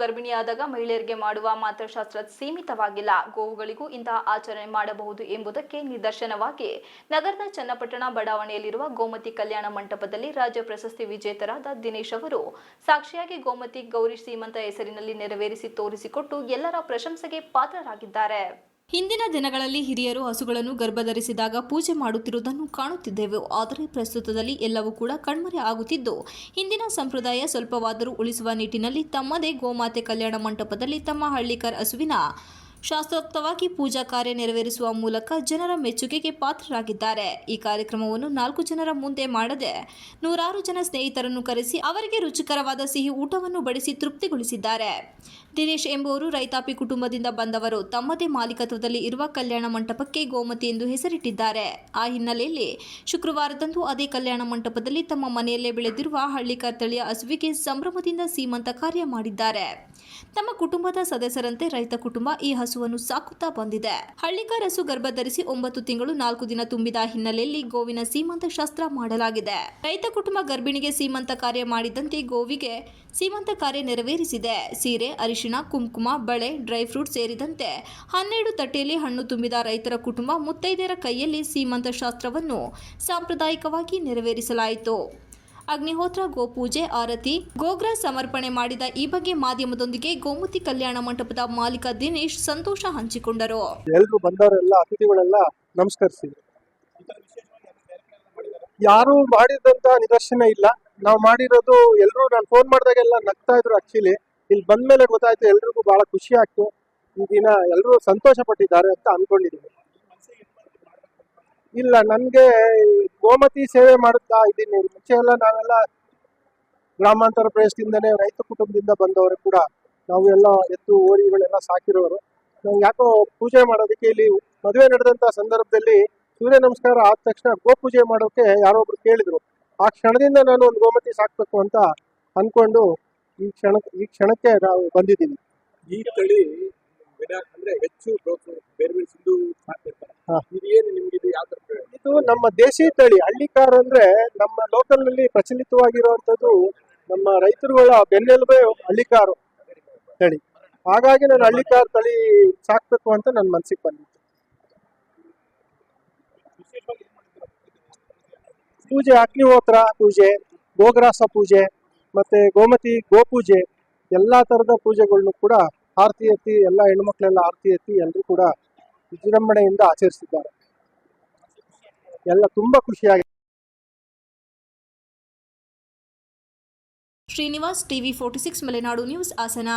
ಗರ್ಭಿಣಿಯಾದಾಗ ಮಹಿಳೆಯರಿಗೆ ಮಾಡುವ ಮಾತ್ರಶಾಸ್ತ್ರ ಸೀಮಿತವಾಗಿಲ್ಲ. ಗೋವುಗಳಿಗೂ ಇಂತಹ ಆಚರಣೆ ಮಾಡಬಹುದು ಎಂಬುದಕ್ಕೆ ನಿದರ್ಶನವಾಗಿ ನಗರದ ಚನ್ನಪಟ್ಟಣ ಬಡಾವಣೆಯಲ್ಲಿರುವ ಗೋಮತಿ ಕಲ್ಯಾಣ ಮಂಟಪದಲ್ಲಿ ರಾಜ್ಯ ಪ್ರಶಸ್ತಿ ವಿಜೇತರಾದ ದಿನೇಶ್ ಅವರು ಸಾಕ್ಷಿಯಾಗಿ ಗೋಮತಿ ಗೌರಿ ಸೀಮಂತ ಹೆಸರಿನಲ್ಲಿ ನೆರವೇರಿಸಿ ತೋರಿಸಿಕೊಟ್ಟು ಎಲ್ಲರ ಪ್ರಶಂಸೆಗೆ ಪಾತ್ರರಾಗಿದ್ದಾರೆ. ಹಿಂದಿನ ದಿನಗಳಲ್ಲಿ ಹಿರಿಯರು ಹಸುಗಳನ್ನು ಗರ್ಭಧರಿಸಿದಾಗ ಪೂಜೆ ಮಾಡುತ್ತಿರುವುದನ್ನು ಕಾಣುತ್ತಿದ್ದೆವು. ಆದರೆ ಪ್ರಸ್ತುತದಲ್ಲಿ ಎಲ್ಲವೂ ಕೂಡ ಕಣ್ಮರೆ ಆಗುತ್ತಿದ್ದು, ಹಿಂದಿನ ಸಂಪ್ರದಾಯ ಸ್ವಲ್ಪವಾದರೂ ಉಳಿಸುವ ನಿಟ್ಟಿನಲ್ಲಿ ತಮ್ಮದೇ ಗೋಮಾತೆ ಕಲ್ಯಾಣ ಮಂಟಪದಲ್ಲಿ ತಮ್ಮ ಹಳ್ಳಿಕರ್ ಹಸುವಿನ ಶಾಸ್ತ್ರೋಕ್ತವಾಗಿ ಪೂಜಾ ಕಾರ್ಯ ನೆರವೇರಿಸುವ ಮೂಲಕ ಜನರ ಮೆಚ್ಚುಗೆಗೆ ಪಾತ್ರರಾಗಿದ್ದಾರೆ. ಈ ಕಾರ್ಯಕ್ರಮವನ್ನು ನಾಲ್ಕು ಜನರ ಮುಂದೆ ಮಾಡದೆ ನೂರಾರು ಜನ ಸ್ನೇಹಿತರನ್ನು ಕರೆಸಿ ಅವರಿಗೆ ರುಚಿಕರವಾದ ಸಿಹಿ ಊಟವನ್ನು ಬಡಿಸಿ ತೃಪ್ತಿಗೊಳಿಸಿದ್ದಾರೆ. ದಿನೇಶ್ ಎಂಬುವರು ರೈತಾಪಿ ಕುಟುಂಬದಿಂದ ಬಂದವರು. ತಮ್ಮದೇ ಮಾಲೀಕತ್ವದಲ್ಲಿ ಇರುವ ಕಲ್ಯಾಣ ಮಂಟಪಕ್ಕೆ ಗೋಮತಿ ಎಂದು ಹೆಸರಿಟ್ಟಿದ್ದಾರೆ. ಆ ಹಿನ್ನೆಲೆಯಲ್ಲಿ ಶುಕ್ರವಾರದಂದು ಅದೇ ಕಲ್ಯಾಣ ಮಂಟಪದಲ್ಲಿ ತಮ್ಮ ಮನೆಯಲ್ಲೇ ಬೆಳೆದಿರುವ ಹಳ್ಳಿಕರ್ ತಳಿಯ ಹಸುವಿಗೆ ಸಂಭ್ರಮದಿಂದ ಸೀಮಂತ ಕಾರ್ಯ ಮಾಡಿದ್ದಾರೆ. ತಮ್ಮ ಕುಟುಂಬದ ಸದಸ್ಯರಂತೆ ರೈತ ಕುಟುಂಬ ಈ ಹಸುವನ್ನು ಸಾಕುತ್ತಾ ಬಂದಿದೆ. ಹಳ್ಳಿಕಾರ್ ಹಸು ಗರ್ಭಧರಿಸಿ ಒಂಬತ್ತು ತಿಂಗಳು ನಾಲ್ಕು ದಿನ ತುಂಬಿದ ಹಿನ್ನೆಲೆಯಲ್ಲಿ ಗೋವಿನ ಸೀಮಂತ ಶಾಸ್ತ್ರ ಮಾಡಲಾಗಿದೆ. ರೈತ ಕುಟುಂಬ ಗರ್ಭಿಣಿಗೆ ಸೀಮಂತ ಕಾರ್ಯ ಮಾಡಿದಂತೆ ಗೋವಿಗೆ ಸೀಮಂತ ಕಾರ್ಯ ನೆರವೇರಿಸಿದೆ. ಸೀರೆ, ಅರಿಶಿಣ, ಕುಂಕುಮ, ಬಳೆ, ಡ್ರೈ ಫ್ರೂಟ್ ಸೇರಿದಂತೆ ಹನ್ನೆರಡು ತಟ್ಟೆಯಲ್ಲಿ ಹಣ್ಣು ತುಂಬಿದ ರೈತರ ಕುಟುಂಬ ಮುತ್ತೈದೆಯರ ಕೈಯಲ್ಲಿ ಸೀಮಂತ ಶಾಸ್ತ್ರವನ್ನು ಸಾಂಪ್ರದಾಯಿಕವಾಗಿ ನೆರವೇರಿಸಲಾಯಿತು. ಅಗ್ನಿಹೋತ್ರ, ಗೋಪೂಜೆ, ಆರತಿ, ಗೋಗ್ರ ಸಮರ್ಪಣೆ ಮಾಡಿದ ಈ ಬಗ್ಗೆ ಮಾಧ್ಯಮದೊಂದಿಗೆ ಗೋಮತಿ ಕಲ್ಯಾಣ ಮಂಟಪದ ಮಾಲೀಕ ದಿನೇಶ್ ಸಂತೋಷ ಹಂಚಿಕೊಂಡರು. ಎಲ್ಲರೂ ಬಂದವರೆಲ್ಲ, ಅತಿಥಿಗಳೆಲ್ಲ ನಮಸ್ಕರಿಸಿ. ಯಾರು ಮಾಡಿದಂತ ನಿದರ್ಶನ ಇಲ್ಲ. ನಾವು ಮಾಡಿರೋದು ಎಲ್ಲರೂ ನಾನು ಫೋನ್ ಮಾಡಿದಾಗೆಲ್ಲ ನಗ್ತಾ ಇದ್ರು ಆಕ್ಚುಲಿ ಇಲ್ಲಿ ಬಂದ್ಮೇಲೆ ಗೊತ್ತಾಯ್ತು, ಎಲ್ರಿಗೂ ಬಹಳ ಖುಷಿ ಆಯ್ತು. ಈ ದಿನ ಎಲ್ಲರೂ ಸಂತೋಷ ಪಟ್ಟಿದ್ದಾರೆ ಅಂತ ಅನ್ಕೊಂಡಿದ್ದೀನಿ ಇಲ್ಲ, ನನ್ಗೆ ಗೋಮತಿ ಸೇವೆ ಮಾಡುತ್ತಾ ಇದ್ದೀನಿ. ಮುಂಚೆ ಎಲ್ಲ ನಾವೆಲ್ಲ ಗ್ರಾಮಾಂತರ ಪ್ರದೇಶದಿಂದನೇ ರೈತ ಕುಟುಂಬದಿಂದ ಬಂದವರು ಕೂಡ. ನಾವು ಎಲ್ಲ ಎತ್ತು ಓರಿಗಳೆಲ್ಲ ಸಾಕಿರೋರು. ನಾವು ಯಾಕೋ ಪೂಜೆ ಮಾಡೋದಕ್ಕೆ ಇಲ್ಲಿ ಮದುವೆ ನಡೆದಂತ ಸಂದರ್ಭದಲ್ಲಿ ಸೂರ್ಯ ನಮಸ್ಕಾರ ಆದ ತಕ್ಷಣ ಗೋ ಪೂಜೆ ಮಾಡೋಕೆ ಯಾರೊಬ್ರು ಕೇಳಿದ್ರು. ಆ ಕ್ಷಣದಿಂದ ನಾನು ಒಂದು ಗೋಮತಿ ಸಾಕ್ಬೇಕು ಅಂತ ಅನ್ಕೊಂಡು ಈ ಕ್ಷಣ ಈ ಕ್ಷಣಕ್ಕೆ ನಾವು ಬಂದಿದ್ದೀವಿ. ಈ ತಳಿ ಅಂದ್ರೆ ಹೆಚ್ಚು ಬೇರೆ ಬೇರೆ ಸಿಂಧು ಸಾಕ್ತಿರ್ತಾರೆ. ಹಾ. ಇದು ಏನು ನಿಮ್ಗೆ ಇದು ಯಾವ ತರ ಪ್ರಯೋಜನ? ಇದು ನಮ್ಮ ದೇಶಿ ತಳಿ, ಹಳ್ಳಿಕಾರ್ ಅಂದ್ರೆ ನಮ್ಮ ಲೋಕಲ್ನಲ್ಲಿ ಪ್ರಚಲಿತವಾಗಿರುವಂತದ್ದು ನಮ್ಮ ರೈತರುಗಳ ಬೆನ್ನೆಲುಬೆ ಹಳ್ಳಿಕಾರು ತಳಿ ಹಾಗಾಗಿ ನಾನು ಹಳ್ಳಿಕಾರ್ ತಳಿ ಸಾಕ್ಬೇಕು ಅಂತ ನನ್ನ ಮನ್ಸಿಗೆ ಬಂದಿತ್ತು? ಪೂಜೆ, ಅಗ್ನಿಹೋತ್ರ ಪೂಜೆ, ಗೋಗ್ರಾಸ ಪೂಜೆ, ಮತ್ತೆ ಗೋಮತಿ, ಗೋಪೂಜೆ, ಎಲ್ಲಾ ತರದ ಪೂಜೆಗಳನ್ನು ಕೂಡ ಆರತಿ ಎತ್ತಿ, ಎಲ್ಲ ಹೆಣ್ಮಕ್ಳೆಲ್ಲ ಆರತಿ ಎತ್ತಿ ಎಲ್ಲರೂ ಕೂಡ ವಿಜೃಂಭಣೆಯಿಂದ ಆಚರಿಸಿದ್ದಾರೆ ಎಲ್ಲ ತುಂಬಾ ಖುಷಿಯಾಗಿದೆ Srinivas TV forty six Malenadu news Hassan.